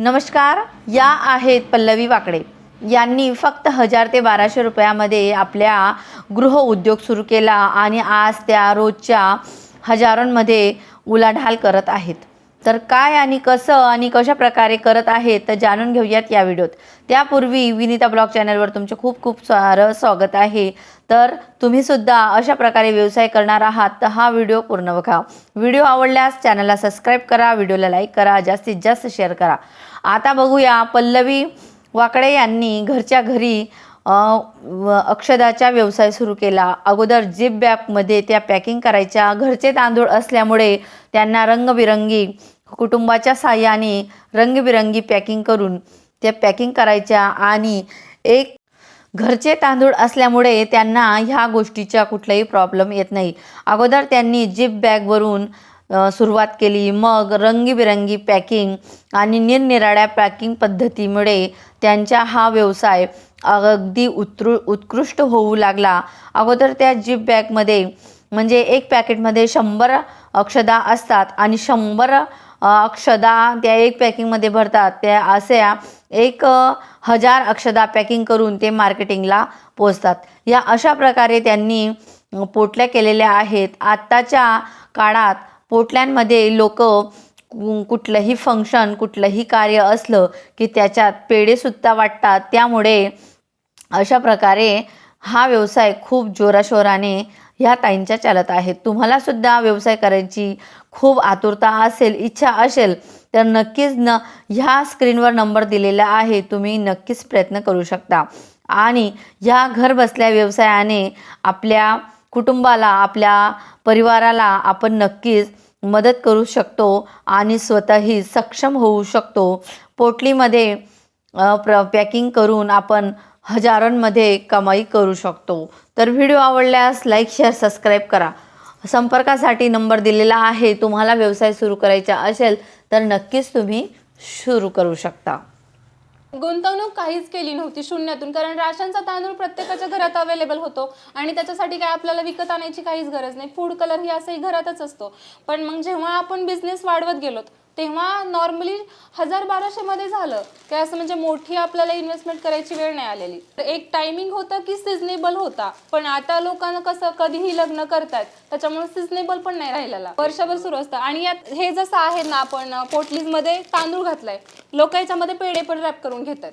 नमस्कार या आहेत पल्लवी वाकडे. यांनी फक्त हजार ते बाराशे रुपयामध्ये आपल्या गृह उद्योग सुरू केला आणि आज त्या रोजच्या हजारोंमध्ये उलाढाल करत आहेत. तर काय आणि कसं आणि कशा प्रकारे करत आहेत तर जाणून घेऊयात या व्हिडिओत. त्यापूर्वी विनिता ब्लॉग चॅनलवर तुमचे खूप खूप सारं स्वागत आहे. तर तुम्हीसुद्धा अशा प्रकारे व्यवसाय करणार आहात तर हा व्हिडिओ पूर्ण बघा. व्हिडिओ आवडल्यास चॅनलला सबस्क्राईब करा व्हिडिओला लाईक करा जास्तीत जास्त शेअर करा. आता बघूया पल्लवी वाकडे यांनी घरच्या घरी व- अक्षदाचा व्यवसाय सुरू केला. अगोदर जिप बॅगमध्ये त्या पॅकिंग करायच्या. घरचे तांदूळ असल्यामुळे त्यांना रंगबिरंगी कुटुंबाच्या साहाय्याने रंगबिरंगी पॅकिंग करून त्या पॅकिंग करायच्या आणि एक घरचे तांदूळ असल्यामुळे त्यांना ह्या गोष्टीचा कुठलाही प्रॉब्लेम येत नाही. अगोदर त्यांनी जिप बॅगवरून सुरुवात केली. मग रंगीबिरंगी पॅकिंग आणि निरनिराळ्या पॅकिंग पद्धतीमुळे त्यांचा हा व्यवसाय अगदी उत्कृ उत्कृष्ट होऊ लागला. अगोदर त्या जिप बॅगमध्ये म्हणजे एक पॅकेटमध्ये शंभर अक्षदा असतात आणि शंभर अक्षदा त्या एक पॅकिंगमध्ये भरतात. त्या अशा एक हजार अक्षदा पॅकिंग करून ते मार्केटिंगला पोचतात या अशा प्रकारे त्यांनी पोटल्या केलेल्या आहेत. आत्ताच्या काळात पोटल्यांमध्ये लोक कुठलंही फंक्शन कुठलंही कार्य असलं की त्याच्यात पेढेसुद्धा वाटतात. त्यामुळे अशा प्रकारे हा व्यवसाय खूप जोराशोराने ह्या ताईंच्या चालत आहेत तुम्हालासुद्धा व्यवसाय करायची खूप आतुरता असेल इच्छा असेल तर नक्कीच न ह्या स्क्रीनवर नंबर दिलेला आहे. तुम्ही नक्कीच प्रयत्न करू शकता. आणि ह्या घर बसल्या व्यवसायाने आपल्या कुटुंबाला आपल्या परिवाराला आपण नक्कीच मदत करू शकतो आणि स्वतःही सक्षम होऊ शकतो. पोटलीमध्ये प्र पॅकिंग करून आपण हजारांमध्ये कमाई करू शकतो. तर व्हिडिओ आवडल्यास लाईक शेअर सबस्क्राईब करा. संपर्कासाठी नंबर दिलेला आहे. तुम्हाला व्यवसाय सुरू करायचा असेल तर नक्कीच तुम्ही सुरू करू शकता. गुंतवणूक काहीच केली नव्हती शून्यातून कारण राशनचा तांदूळ प्रत्येकाच्या घरात अवेलेबल होतो आणि त्याच्यासाठी काय आपल्याला विकत आणायची काहीच गरज नाही. फूड कलर ही असंही घरातच असतो. पण मग जेव्हा आपण बिझनेस वाढवत गेलो तेव्हा नॉर्मली हजार बाराशे मध्ये झालं काय असं म्हणजे मोठी आपल्याला इन्व्हेस्टमेंट करायची वेळ नाही आलेली. तर एक टायमिंग होतं की सिजनेबल होता. पण आता लोकांना कसं कधीही लग्न करतात त्याच्यामुळे सिजनेबल पण नाही राहिलेला. वर्षभर सुरू असतं. आणि यात हे जसं आहे ना आपण पोटलीजमध्ये तांदूळ घातलाय. लोक याच्यामध्ये पेढे पण रॅप करून घेतात.